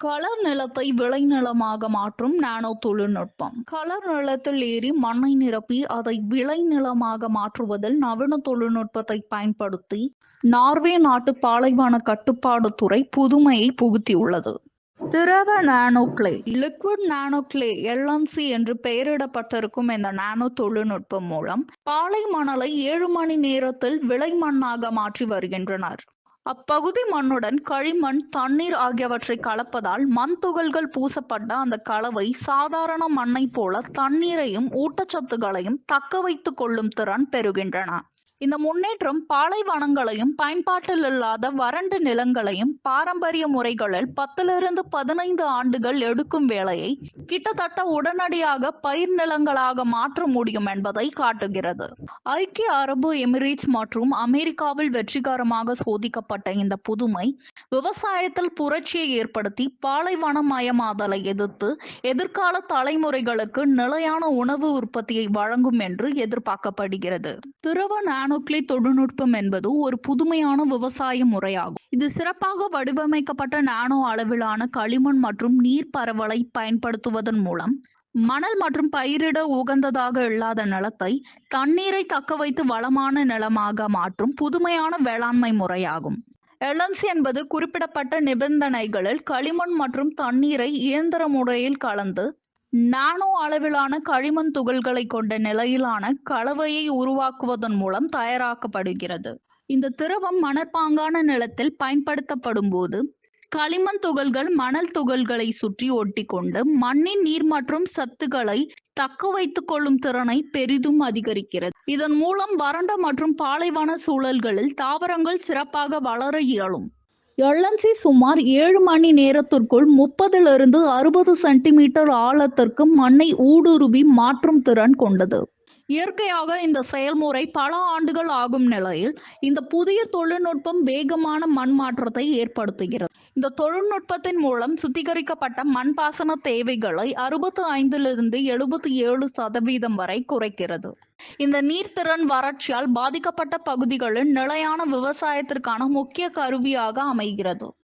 களர் நிலத்தை விளைநிலமாக மாற்றும் நானோ தொழில்நுட்பம். களர் நிலத்தில் ஏறி மண்ணை நிரப்பி அதை விளைநிலமாக மாற்றுவதில் நவீன தொழில்நுட்பத்தை பயன்படுத்தி நார்வே நாட்டு பாலைவன கட்டுப்பாடு துறை புதுமையை புகுத்தியுள்ளது. திரவ நானோக்ளே லிக்விட் நானோக்ளே எல்என்சி என்று பெயரிடப்பட்டிருக்கும் இந்த நானோ தொழில்நுட்பம் மூலம் பாலை மணலை ஏழு மணி நேரத்தில் விளை மண்ணாக மாற்றி வருகின்றனர். அப்பகுதி மண்ணுடன் களிமண் தண்ணீர் ஆகியவற்றை கலப்பதால் மண் துகள்கள் பூசப்பட்ட அந்த கலவை சாதாரண மண்ணை போல தண்ணீரையும் ஊட்டச்சத்துகளையும் தக்க வைத்துக் கொள்ளும் திறன் பெறுகின்றன. இந்த முன்னேற்றம் பாலைவனங்களையும் பயன்பாட்டில் இல்லாத வறண்ட நிலங்களையும் பாரம்பரிய முறைகளில் பத்திலிருந்து பதினைந்து ஆண்டுகள் எடுக்கும் வேலையை கிட்டத்தட்ட உடனடியாக பயிர் நிலங்களாக மாற்ற முடியும் என்பதை காட்டுகிறது. ஐக்கிய அரபு எமிரேட்ஸ் மற்றும் அமெரிக்காவில் வெற்றிகரமாக சோதிக்கப்பட்ட இந்த புதுமை விவசாயத்தில் புரட்சியை ஏற்படுத்தி பாலைவனமயமாதலை எதிர்த்து எதிர்கால தலைமுறைகளுக்கு நிலையான உணவு உற்பத்தியை வழங்கும் என்று எதிர்பார்க்கப்படுகிறது. திரவ நானோக்ளே தொழில்நுட்பம் என்பது ஒரு புதுமையான விவசாய முறையாகும். இது சிறப்பாக வடிவமைக்கப்பட்ட நானோ அளவிலான களிமண் மற்றும் நீர் பரவலை பயன்படுத்துவதன் மூலம் மணல் மற்றும் பயிரிட உகந்ததாக இல்லாத நிலத்தை தண்ணீரை தக்க வைத்து வளமான நிலமாக மாற்றும் புதுமையான வேளாண்மை முறையாகும். எல்என்சி என்பது குறிப்பிடப்பட்ட நிபந்தனைகளில் களிமண் மற்றும் தண்ணீரை இயந்திர முறையில் கலந்து நானோ அளவிலான களிமண் துகள்களை கொண்ட நிலையிலான கலவையை உருவாக்குவதன் மூலம் தயாராக்கப்படுகிறது. இந்த திரவம் மணற்பாங்கான நிலத்தில் பயன்படுத்தப்படும் போது களிமண் துகள்கள் மணல் துகள்களை சுற்றி ஒட்டிக்கொண்டு மண்ணின் நீர் மற்றும் சத்துக்களை தக்க வைத்துக் கொள்ளும் திறனை பெரிதும் அதிகரிக்கிறது. இதன் மூலம் வறண்ட மற்றும் பாலைவன சூழல்களில் தாவரங்கள் சிறப்பாக வளர இயலும். எல்என்சி சுமார் ஏழு மணி நேரத்திற்குள் முப்பதிலிருந்து அறுபது சென்டிமீட்டர் ஆழத்திற்கு மண்ணை ஊடுருவி மாற்றும் திறன் கொண்டது. இயற்கையாக இந்த செயல்முறை பல ஆண்டுகள் ஆகும் நிலையில் இந்த புதிய தொழில்நுட்பம் வேகமான மண் மாற்றத்தை ஏற்படுத்துகிறது. இந்த தொழில்நுட்பத்தின் மூலம் சுத்திகரிக்கப்பட்ட மண் பாசன தேவைகளை அறுபத்து ஐந்திலிருந்து எழுபத்தி ஏழு சதவீதம் வரை குறைக்கிறது. இந்த நீர்த்திறன் வறட்சியால் பாதிக்கப்பட்ட பகுதிகளின் நிலையான விவசாயத்திற்கான முக்கிய கருவியாக அமைகிறது.